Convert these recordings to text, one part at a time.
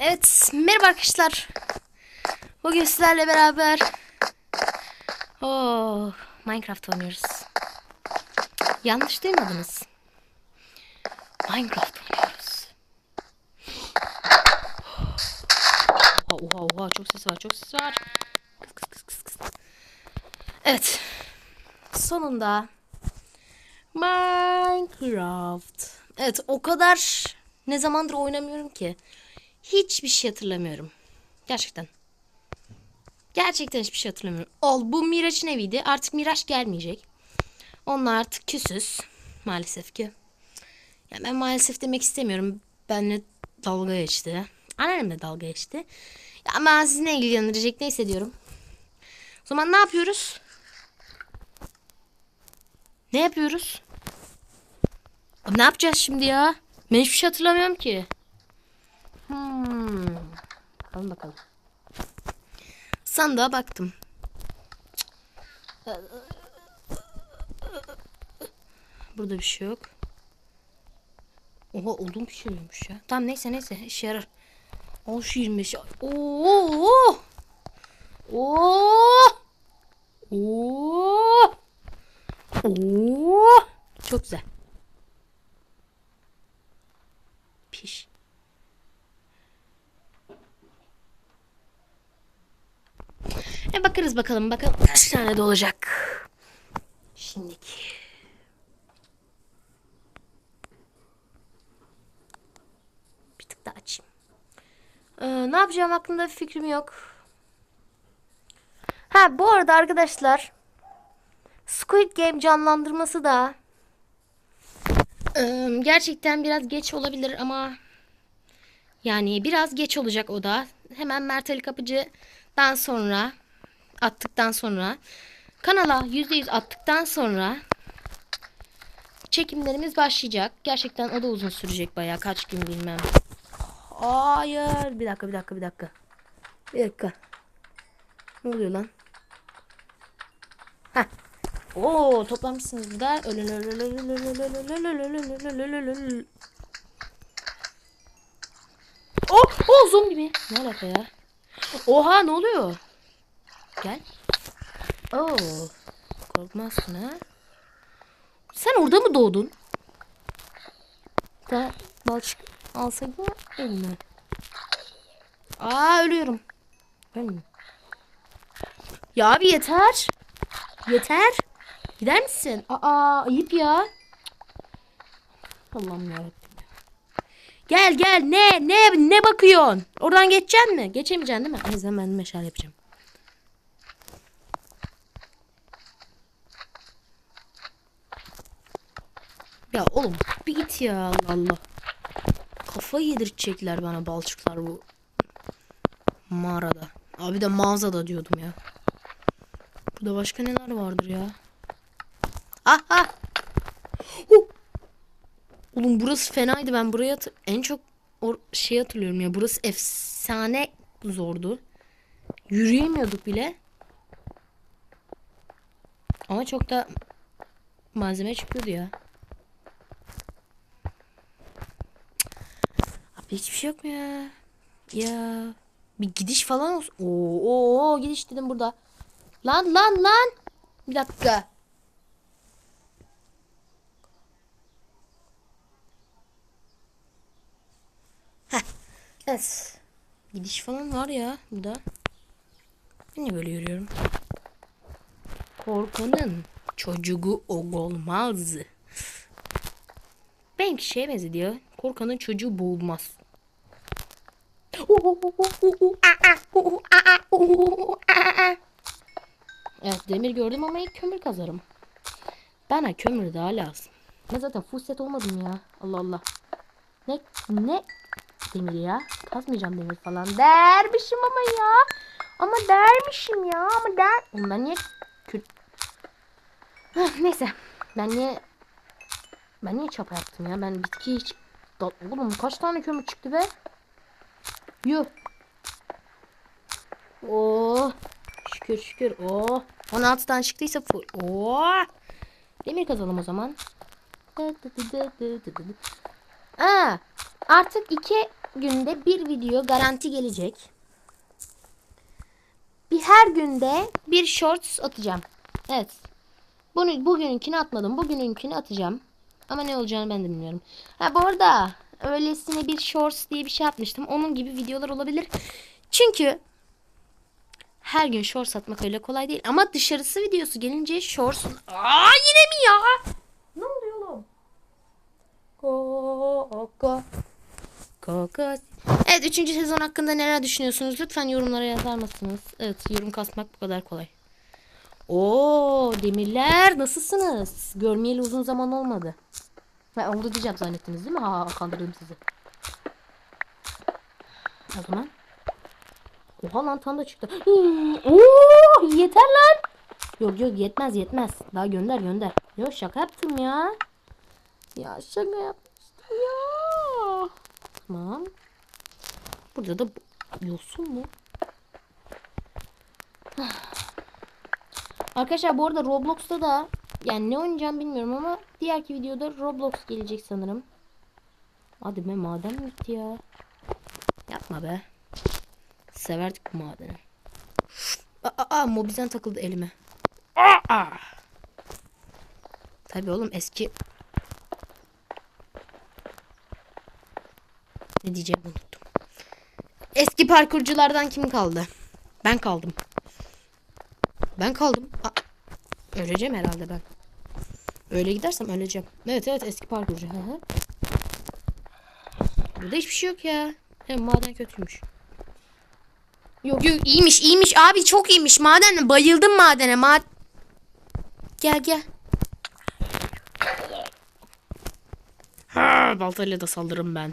Evet, merhaba arkadaşlar. Bugün sizlerle beraber oh, Minecraft oynuyoruz. Yanlış duymadınız. Minecraft oynuyoruz. Oha oha oha çok ses var çok ses var. Kıs. Evet. Sonunda Minecraft. Evet o kadar ne zamandır oynamıyorum ki. Hiçbir şey hatırlamıyorum. Gerçekten. Gerçekten hiçbir şey hatırlamıyorum. Ol bu Miraç'ın eviydi. Artık Miraç gelmeyecek. Onlar artık küsüz. Maalesef ki. Ya ben maalesef demek istemiyorum. Benle dalga geçti. Annemle dalga geçti. Ya ama sizinle ilgilendirecek neyse diyorum. O zaman ne yapıyoruz? Ne yapıyoruz? Ne yapacağız şimdi ya? Ben hiçbir şey hatırlamıyorum ki. Hmm. Bakalım bakalım. Sandığa baktım. Burada bir şey yok. Oha odun pişiriyormuş ya. Tamam neyse neyse işe yarar. Al şu 25. Oo! Oo! Oo! Oo! Çok güzel. Piş. E bakarız bakalım bakalım kaç tane de olacak. Şimdiki. Bir tık daha açayım. Ee, ne yapacağım hakkında bir fikrim yok. Ha bu arada arkadaşlar Squid Game canlandırması da ee, gerçekten biraz geç olabilir ama yani biraz geç olacak o da. Hemen Mert Ali Kapıcı'dan sonra attıktan sonra kanala %100 attıktan sonra çekimlerimiz başlayacak. Gerçekten o da uzun sürecek bayağı kaç gün bilmem. Hayır. Bir dakika bir dakika bir dakika. Bir dakika. Ne oluyor lan? Heh. Oo toplamışsınız daha. Oh, oh zombi mi? Ne alaka ya? Oha ne oluyor? Gel. Oo. Korkmazsın ha. Sen orada mı doğdun? Da balçık alsak mı eline? Aa ölüyorum. Ben Ya abi yeter. Yeter. Gider misin? Aa ayıp ya. Allah'ım yarabbim. Gel gel ne ne ne bakıyorsun? Oradan geçeceksin mi? Geçemeyeceksin değil mi? O yüzden ben meşale yapacağım. Ya oğlum bir git ya Allah Allah. Kafayı yedirecekler bana balçıklar bu mağarada. Abi de mağazada diyordum ya. Burada başka neler vardır ya? Aha! Huh! Oğlum burası fenaydı. Ben buraya en çok şey hatırlıyorum ya. Burası efsane zordu. Yürüyemiyorduk bile. Ama çok da malzeme çıkıyordu ya. Hiçbir şey yok mu ya? Ya bir gidiş falan olsun. Oo, oo gidiş dedim burada. Lan lan lan. Bir dakika. Heh. Evet. Gidiş falan var ya burada. Ben niye böyle yürüyorum? Korkanın çocuğu olmaz. Benimki şeye benzediyor. Korkanın çocuğu boğulmaz. Evet demir gördüm ama ilk kömür kazarım. Bana kömür daha lazım. Ben zaten full olmadım ya. Allah Allah. Ne ne demir ya? Kazmayacağım demir falan. Dermişim ama ya. Ama dermişim ya. Ama der. Ben niye Kürt... Heh, Neyse. Ben niye ben niye çapa yaptım ya? Ben bitki hiç... Oğlum kaç tane kömür çıktı be? Yuh. Oh. Şükür şükür. Oh. 16 tane çıktıysa full. Oh. Demir kazalım o zaman. Aa, artık iki günde bir video garanti gelecek. Bir her günde bir shorts atacağım. Evet. Bunu bugününkini atmadım. Bugününkini atacağım. Ama ne olacağını ben de bilmiyorum. Ha bu arada öylesine bir shorts diye bir şey yapmıştım. Onun gibi videolar olabilir. Çünkü her gün shorts atmak öyle kolay değil. Ama dışarısı videosu gelince shorts... Aa yine mi ya? Ne oluyor oğlum? Koko. Koko. Evet 3. sezon hakkında neler düşünüyorsunuz? Lütfen yorumlara yazar mısınız? Evet yorum kasmak bu kadar kolay. Oo demirler nasılsınız? Görmeyeli uzun zaman olmadı. Ha, oldu diyeceğim zannettiniz değil mi? Ha kandırdım sizi. O zaman. Oha lan tam da çıktı. Hmm, yeter lan. Yok yok yetmez yetmez. Daha gönder gönder. Yok şaka yaptım ya. Ya şaka yapmıştım ya. Tamam. Burada da yosun mu? Arkadaşlar bu arada Roblox'ta da yani ne oynayacağım bilmiyorum ama diğerki videoda Roblox gelecek sanırım. Hadi be maden mi gitti ya? Yapma be. Severdik bu madeni. Aa, aa mobilden takıldı elime. Aa! Tabii oğlum eski Ne diyeceğimi unuttum. Eski parkurculardan kim kaldı? Ben kaldım. Ben kaldım. Aa, öleceğim herhalde ben. Öyle gidersem öleceğim. Evet evet eski parkurcu. Hı hı. Burada hiçbir şey yok ya. Hem maden kötüymüş. Yok yok iyiymiş iyiymiş abi çok iyiymiş maden bayıldım madene mad Gel gel. Ha, baltayla da saldırırım ben.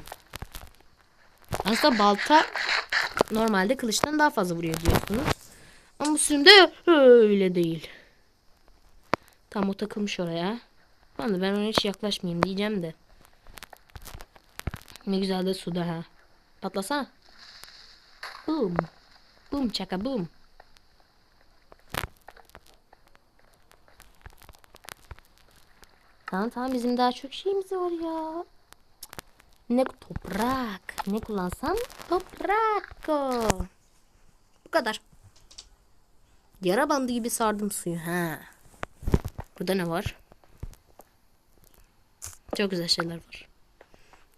Aslında balta normalde kılıçtan daha fazla vuruyor diyorsunuz. Ama bu sürümde öyle değil. Tam o takılmış oraya. De ben ona hiç yaklaşmayayım diyeceğim de. Ne güzel de suda ha. Patlasana. Boom. Boom çaka boom. Tamam tamam bizim daha çok şeyimiz var ya. Ne toprak. Ne kullansam toprak. Bu kadar. Yara bandı gibi sardım suyu. Ha. Burada ne var? Çok güzel şeyler var.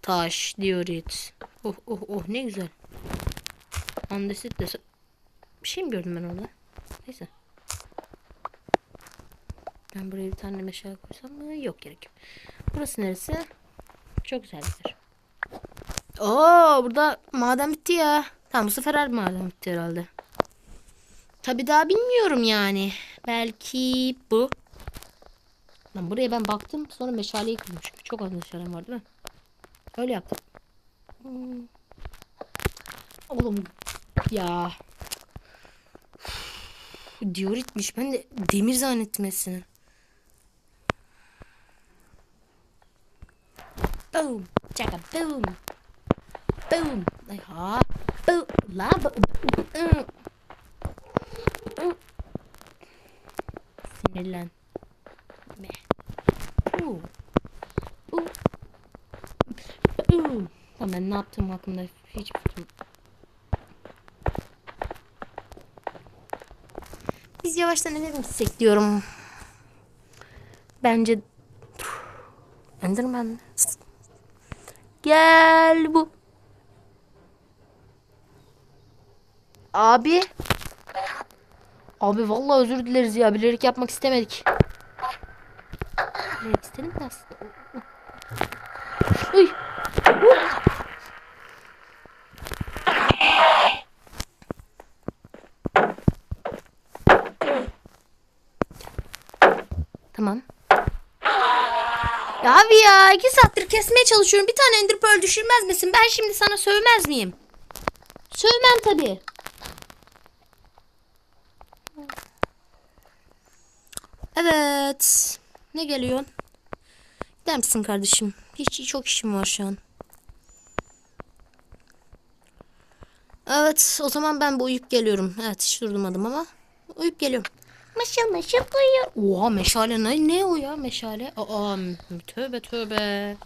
Taş, diorit. Oh oh oh ne güzel. Andesit de bir şey mi gördüm ben orada? Neyse. Ben buraya bir tane meşale koysam mı? Yok gerek yok. Burası neresi? Çok güzel bir yer. Oo burada maden bitti ya. Tamam bu sefer her maden bitti herhalde. Tabi daha bilmiyorum yani. Belki bu. Lan buraya ben baktım sonra meşaleyi kırmışım. Çok az meşalem var değil mi? Öyle yaptım. Hmm. Oğlum ya. Dioritmiş. Ben de demir zannettim hepsini. Boom. Chaka boom. Boom. Ay ha. Boom. La. Ü. Sinirlen. Me. U. U. U. Tamam ben ne yaptığım hakkında hiç fikrim. Biz yavaştan eve mi gitsek diyorum. Bence Enderman. Gel bu. Abi. Abi vallahi özür dileriz ya. Bilerek yapmak istemedik. Bilerek istedim de aslında. Uy. Tamam. Ya abi ya iki saattir kesmeye çalışıyorum. Bir tane ender pearl düşürmez misin? Ben şimdi sana sövmez miyim? Sövmem tabii. Evet. Ne geliyorsun? Gider misin kardeşim? Hiç çok işim var şu an. Evet o zaman ben bu uyup geliyorum. Evet hiç durdurmadım ama. Uyup geliyorum. Mışıl mışıl uyuyor. Oha meşale ne, ne o ya meşale? Aa, tövbe tövbe.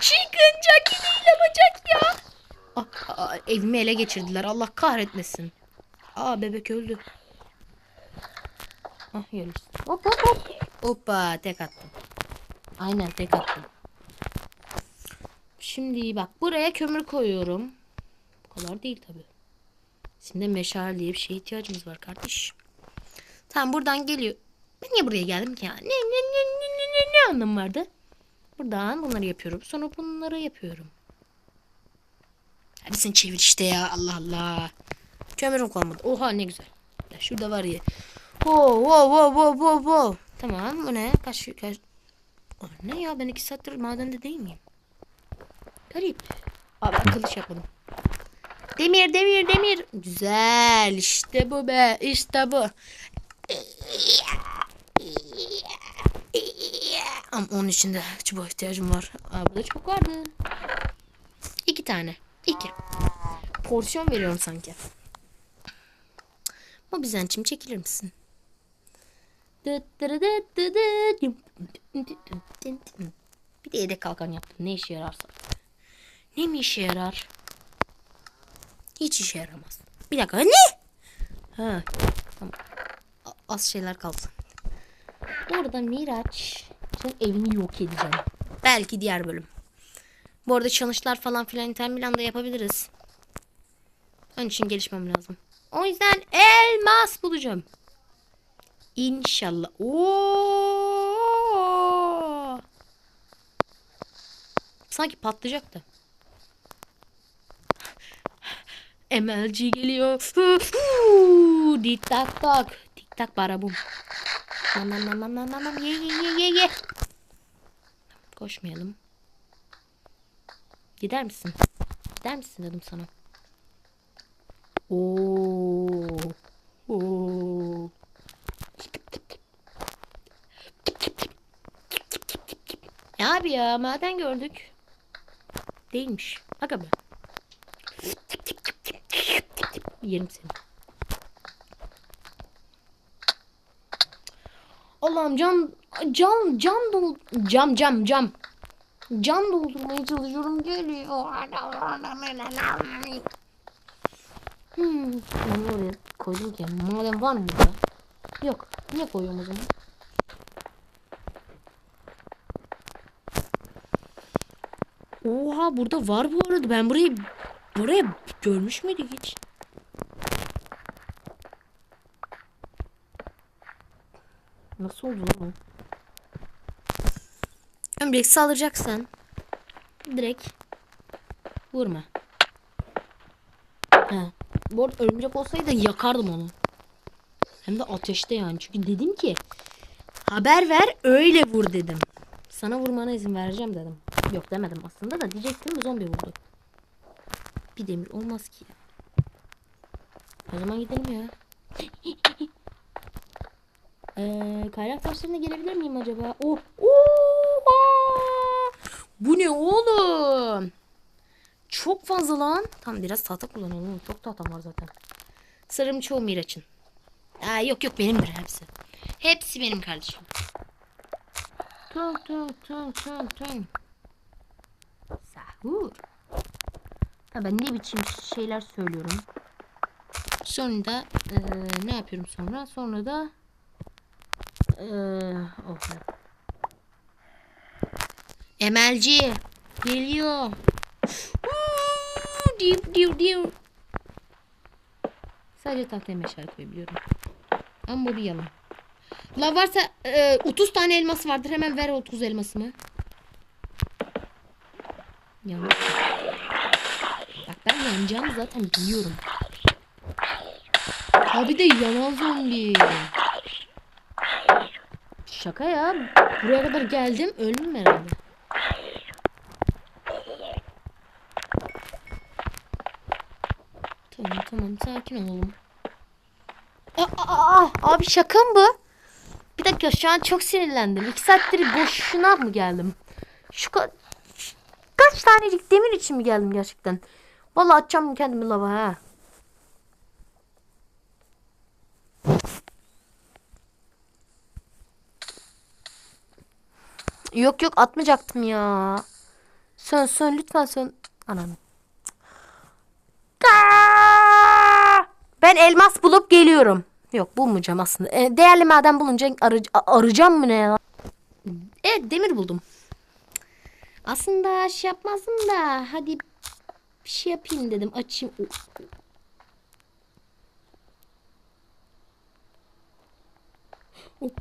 Çıkınca ile bacak ya. Evimi ele geçirdiler. Allah kahretmesin. Aa bebek öldü. Ah yeriz. Hop hop hop. Hoppa tek attım. Aynen tek attım. Şimdi bak buraya kömür koyuyorum. Bu kadar değil tabi. Şimdi meşale diye bir şeye ihtiyacımız var kardeş. Tamam buradan geliyor. Ben niye buraya geldim ki ya? Ne ne ne ne ne ne, ne anlamı vardı? Buradan bunları yapıyorum. Sonra bunları yapıyorum. Hadi sen çevir işte ya. Allah Allah. Kömürüm kalmadı. Oha ne güzel. Ya şurada var ya. Wow wow wow wow wow wow. Tamam bu ne? Kaç kaç. O ne ya ben iki saattir madende değil miyim? Garip. Abi kılıç yapmadım. Demir demir demir. Güzel işte bu be işte bu. Ama onun için de çubuğa ihtiyacım var. Aa, burada çok vardı. İki tane. İki. Porsiyon veriyorum sanki. Ama bizden çekilir misin? Bir de yedek kalkan yaptım. Ne işe yararsa. Ne mi işe yarar? Hiç işe yaramaz. Bir dakika. Ne? Ha. Tamam. Az şeyler kalsın. Orada Miraç. Evini yok edeceğim. Belki diğer bölüm. Bu arada challenge'lar falan filan Inter Milan'da yapabiliriz. Onun için gelişmem lazım. O yüzden elmas bulacağım. İnşallah. Oo! Sanki patlayacaktı. MLG geliyor. Dik tak tak. Tik tak. Nam nam nam nam nam nam nam. Ye ye ye ye ye. Koşmayalım. Gider misin? Gider misin dedim sana. Oo. Oo. Ne abi ya maden gördük. Değilmiş. Aga be. Yerim seni. Allah'ım can can can dol cam cam cam. Can doldurmaya çalışıyorum geliyor. Hmm, onu oraya koydum ki. Maden var mı burada? Yok. Niye koyuyorum o zaman? Oha burada var bu arada. Ben burayı buraya görmüş müydük hiç? Nasıl oldu lan o? Ömrek saldıracaksan direkt vurma. He. Bu arada örümcek olsaydı yakardım onu. Hem de ateşte yani. Çünkü dedim ki haber ver öyle vur dedim. Sana vurmana izin vereceğim dedim. Yok demedim aslında da diyecektim zombi vurdu. Bir demir olmaz ki. O zaman gidelim ya. Ee, kaynak taşlarına gelebilir miyim acaba? Oh. Oha! Bu ne oğlum? Çok fazla lan. Tamam biraz tahta kullanalım. Çok tahtam var zaten. Sarım çoğu Miraç'ın. Aa, yok yok benimdir hepsi. Hepsi benim kardeşim. Tüm tüm tüm tüm tüm. Sahur. Ha ben ne biçim şeyler söylüyorum. Sonra da eee, ne yapıyorum sonra? Sonra da eee oh. Emelci geliyor. Uuu, Diu diu diu. Sadece tahtaya meşale koyabiliyorum. Ama bu bir yalan. La varsa e, 30 tane elması vardır. Hemen ver 30 elmasımı. Yanlış. Bak ben yanacağını zaten biliyorum. Abi de yanan zombi. Şaka ya. Buraya kadar geldim. Öldüm herhalde. Tamam tamam sakin olalım. Aa, aa, aa, abi şaka mı bu? Bir dakika şu an çok sinirlendim. İki saattir boşuna mı geldim? Şu ka kaç tanecik demir için mi geldim gerçekten? Vallahi atacağım kendimi lava ha. Yok yok atmayacaktım ya. Sön sön lütfen sön. Anam. Ben elmas bulup geliyorum. Yok bulmayacağım aslında. E, değerli maden bulunca arı- arayacağım mı ne ya? Evet demir buldum. Aslında şey yapmazdım da hadi bir şey yapayım dedim. Açayım.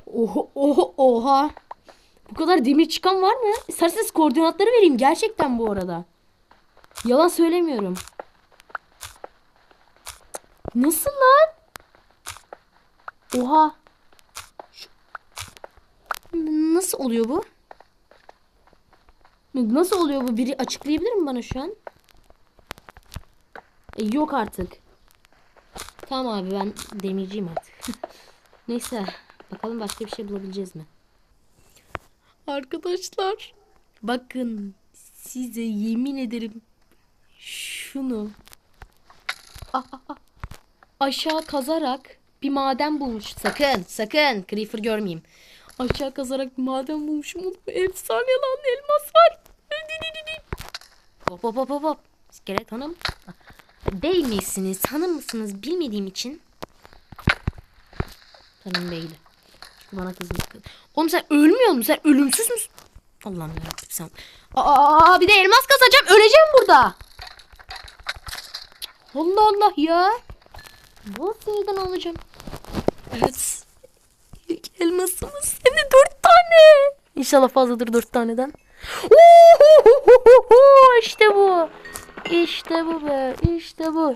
Oha, oha, oha. Bu kadar demir çıkan var mı? İsterseniz koordinatları vereyim. Gerçekten bu arada. Yalan söylemiyorum. Nasıl lan? Oha. Nasıl oluyor bu? Nasıl oluyor bu? Biri açıklayabilir mi bana şu an? E, yok artık. Tamam abi ben demirciyim artık. Neyse. Bakalım başka bir şey bulabileceğiz mi? Arkadaşlar. Bakın. Size yemin ederim. Şunu. Aşağı kazarak bir maden bulmuş. Sakın sakın. Creeper görmeyeyim. Aşağı kazarak bir maden bulmuşum. Efsane lan elmas var. Hop hop hop hop hop. İskelet hanım. Bey misiniz? Hanım mısınız? Bilmediğim için. Hanım beyli. Çünkü bana kızmış. Oğlum sen ölmüyor musun? Sen ölümsüz müsün? Allah'ım yarabbim sen. Aa bir de elmas kazacağım. Öleceğim burada. Allah Allah ya. Bu sinirden alacağım. Evet. İlk elmasımız. De dört tane. İnşallah fazladır dört taneden. Ohohohoho, İşte bu. İşte bu be. İşte bu.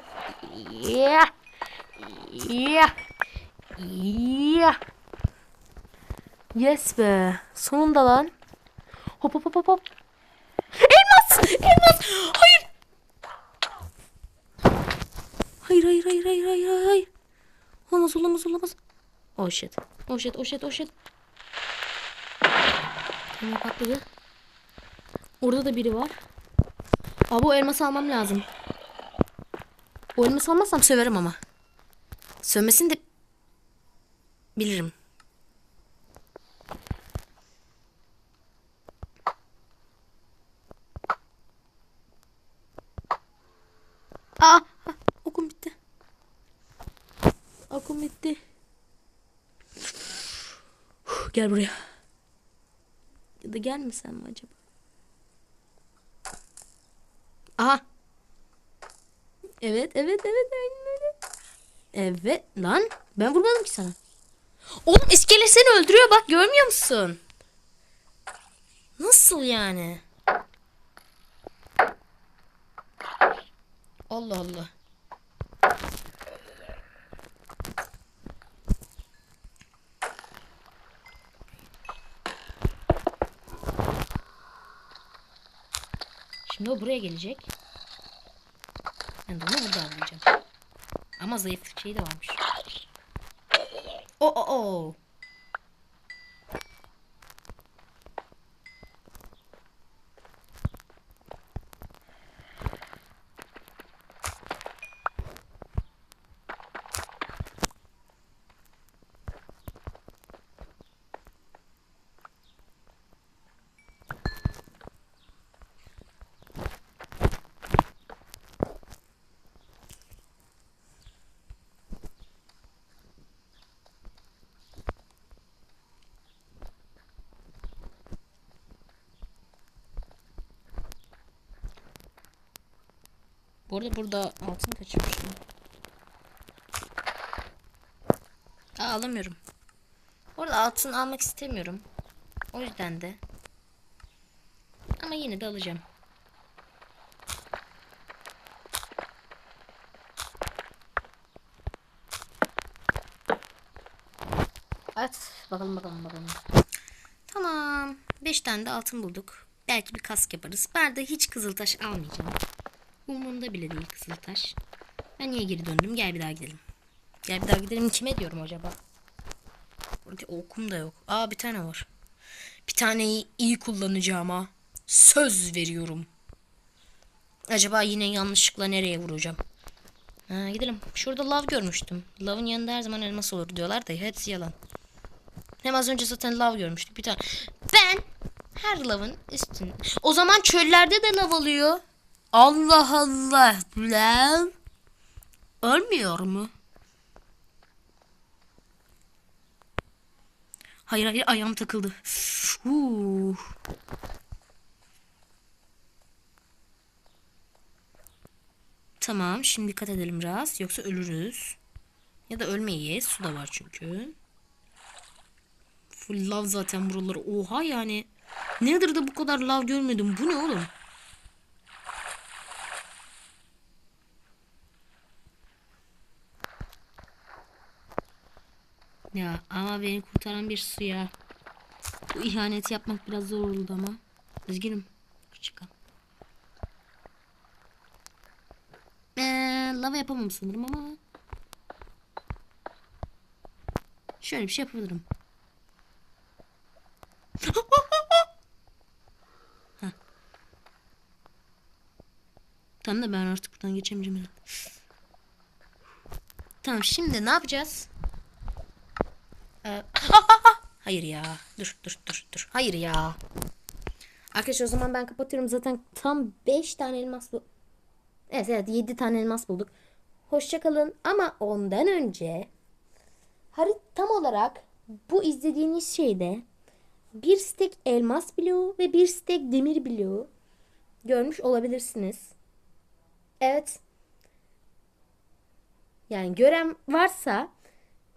Yeah. Yeah. Yeah. Yes be. Sonunda lan. Hop hop hop hop hop. Elmas! Elmas! Hayır! Hayır hayır hayır hayır hayır hayır. Olamaz olamaz olamaz. Oh shit. Oh shit oh shit oh shit. Tamam patladı. Orada da biri var. Abi o elması almam lazım. O elması almazsam söverim ama. Sövmesini de bilirim. Aa, ah, okum bitti. Okum bitti. Gel buraya. Ya da gelmesem mi acaba? Aha. Evet, evet, evet, aynen öyle. Evet, lan ben vurmadım ki sana. Oğlum iskelet seni öldürüyor bak görmüyor musun? Nasıl yani? Allah Allah. Şimdi o buraya gelecek. Ben de onu burada avlayacağım. Ama zayıflık şeyi de varmış. O o o. Bu arada burada altın kaçırmışım. Aa, alamıyorum. Bu arada altın almak istemiyorum. O yüzden de. Ama yine de alacağım. Evet. Bakalım bakalım bakalım. Tamam. 5 tane de altın bulduk. Belki bir kask yaparız. Ben de hiç kızıltaş almayacağım. Umurumda bile değil kızıltaş. Ben niye geri döndüm? Gel bir daha gidelim. Gel bir daha gidelim. Kime diyorum acaba? Burada okum da yok. Aa bir tane var. Bir taneyi iyi kullanacağım ha. Söz veriyorum. Acaba yine yanlışlıkla nereye vuracağım? Ha, gidelim. Şurada lav görmüştüm. Lavın yanında her zaman elmas olur diyorlar da hepsi yalan. Hem az önce zaten lav görmüştük bir tane. Ben her lavın üstünde. O zaman çöllerde de lav oluyor. Allah Allah lan. Ölmüyor mu? Hayır hayır ayağım takıldı. Uh. Tamam şimdi dikkat edelim biraz. Yoksa ölürüz. Ya da ölmeyiz. Su da var çünkü. Full lav zaten buraları. Oha yani. Nedir de bu kadar lav görmedim. Bu ne oğlum? Ya ama beni kurtaran bir suya. Bu ihaneti yapmak biraz zor oldu ama. Üzgünüm. Çıkalım. Ee, lava yapamam sanırım ama. Şöyle bir şey yapabilirim. Tamam da ben artık buradan geçemeyeceğim. Tamam şimdi ne yapacağız? Ee, Hayır ya. Dur dur dur dur. Hayır ya. Arkadaşlar o zaman ben kapatıyorum. Zaten tam 5 tane elmas bu. Evet evet 7 tane elmas bulduk. Hoşçakalın ama ondan önce harit tam olarak bu izlediğiniz şeyde bir stek elmas bloğu ve bir stek demir bloğu görmüş olabilirsiniz. Evet. Yani gören varsa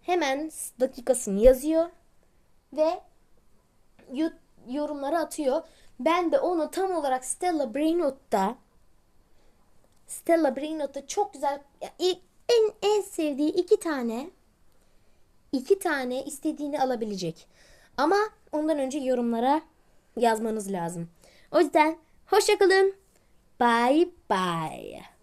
hemen dakikasını yazıyor ve yorumlara atıyor. Ben de onu tam olarak Stella Brainot'ta Stella Brainot'ta çok güzel ilk- en en sevdiği iki tane iki tane istediğini alabilecek. Ama ondan önce yorumlara yazmanız lazım. O yüzden hoşçakalın. Bye bye.